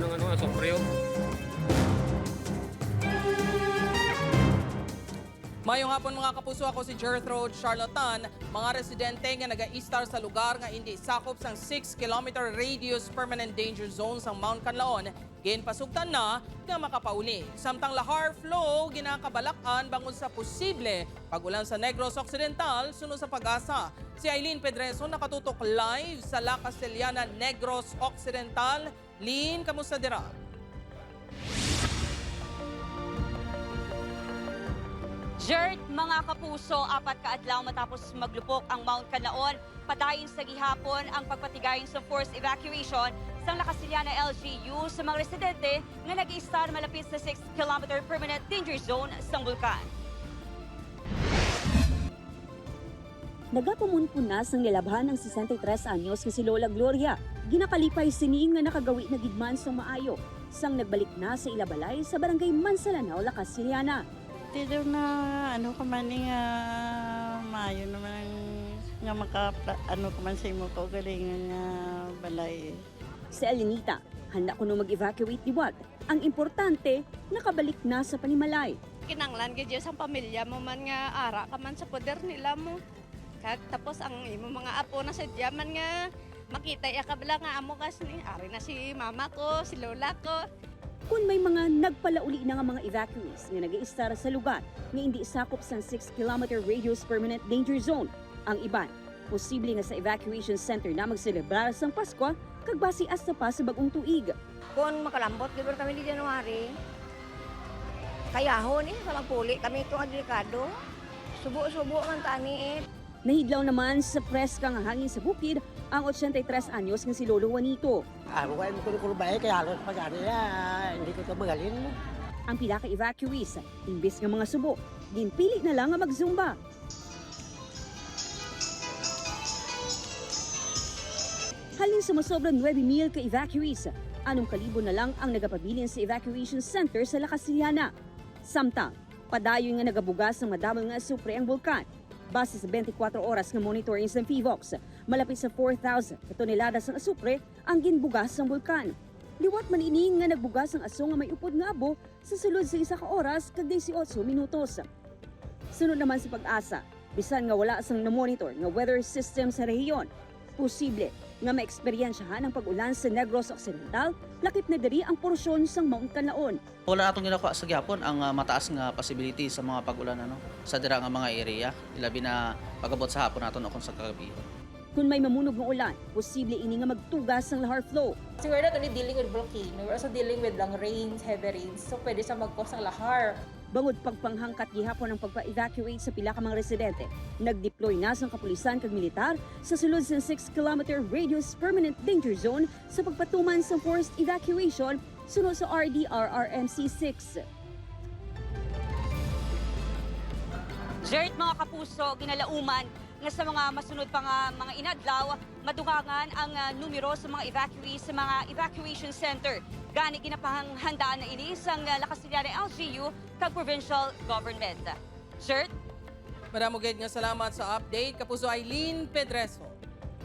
ng ano, asupryo. Mayong hapon mga kapuso, ako si Gertrude Charlatan. Mga residente nga naga-istar sa lugar nga hindi sakop sang 6 km radius permanent danger zone sang Mount Canlaon, ginpasugtan na nga makapauli. Samtang lahar flow ginakabalakan bangon sa posible pagulan sa Negros Occidental sunod sa pag-asa. Si Eileen Pedreso nakatutok live sa La Castellana Negros Occidental. Lin, kamusta dira? Jert, mga kapuso, apat ka adlaw matapos maglupok ang Mount Canlaon, padayon sa gihapon ang pagpatigayon sa forced evacuation sa Lacasiliana LGU sa mga residente nga nag-istar malapit sa 6 km permanent danger zone sa bulkan. Nagapamunpunas ng nilabhan ng 63 anyos nga si Lola Gloria. Ginakalipay siniing nga nakagawi na gidman sa maayo. Sang nagbalik na sa Ilabalay sa barangay Mansalanao, Lakas, Siliana. Tito na ano ka man ni nga maayo naman nga maka ano ka man sa imo ko galing nga balay. Si Elenita, handa ko no mag-evacuate ni Wat. Ang importante, nakabalik na sa Panimalay. kinanglan gid sa pamilya mo man nga ara ka man sa poder nila mo. Kag tapos ang imo mga apo na sadya man nga makita ya kabla nga amo kas ni ari na si mama ko, si lola ko. Kung may mga nagpalauli na nga mga evacuees nga nag sa lugar nga hindi sakop sa 6 km radius permanent danger zone, ang iban, posible nga sa evacuation center na magselebrar sang Pasko kag basi asta pa sa bagong tuig. Kung makalambot, ba kami di January? Kayahon eh, walang puli. Kami ito nga delikado. Subo-subo man tani eh. Nahidlaw naman sa preska nga hangin sa bukid ang 83 anyos nga si Lolo Juanito. Ako kayo mo kulukulubay, kaya halos pag ano yan, hindi ko ito magalin mo. Ang pila ka evacuees, imbis nga mga subo, ginpili na lang nga magzumba. Halin sa masobrang 9,000 ka evacuees, anong kalibo na lang ang nagapabilin sa evacuation center sa La Casillana. Samtang, padayon nga nagabugas ng madamol nga supre ang bulkan. Base sa 24 oras nga monitoring sa PHIVOX, malapit sa 4,000 ka toneladas ng asupre ang ginbugas ng bulkan. Liwat man ini nga nagbugas ang aso nga may upod nga abo sa sulod sa isa ka oras kag 18 minutos. Sunod naman sa pag-asa, bisan nga wala sang na-monitor nga weather system sa rehiyon, posible nga maeksperiensyahan ang pag-ulan sa Negros Occidental, lakip na diri ang porsyon sang Mount Canlaon. Wala natong ginakuha sa gyapon ang ah, mataas nga possibility sa mga pag-ulan ano sa dira nga mga area ilabi na pagabot sa hapon naton o kung sa kagabi. Kung may mamunog nga ulan, posible ini nga magtugas ang lahar flow. So we're not only dealing with volcano, we're also dealing with long rains, heavy rains. So pwede siya mag-cause ng lahar. Bangod pagpanghangkat gihapon ang pagpa-evacuate sa pila ka mga residente, nag-deploy na sang kapulisan kag militar sa sulod sa 6 km radius permanent danger zone sa pagpatuman sa forced evacuation sunod sa RDRRMC 6. Jert, mga kapuso, ginalauman nga sa mga masunod pa nga mga inadlaw, madugangan ang ah, numero sa mga evacuees sa mga evacuation center. Gani ginapanghandaan na ini sa uh, Lacasiliana LGU kag provincial government. Jert, Madamo gid nga salamat sa update. Kapuso Eileen Pedreso.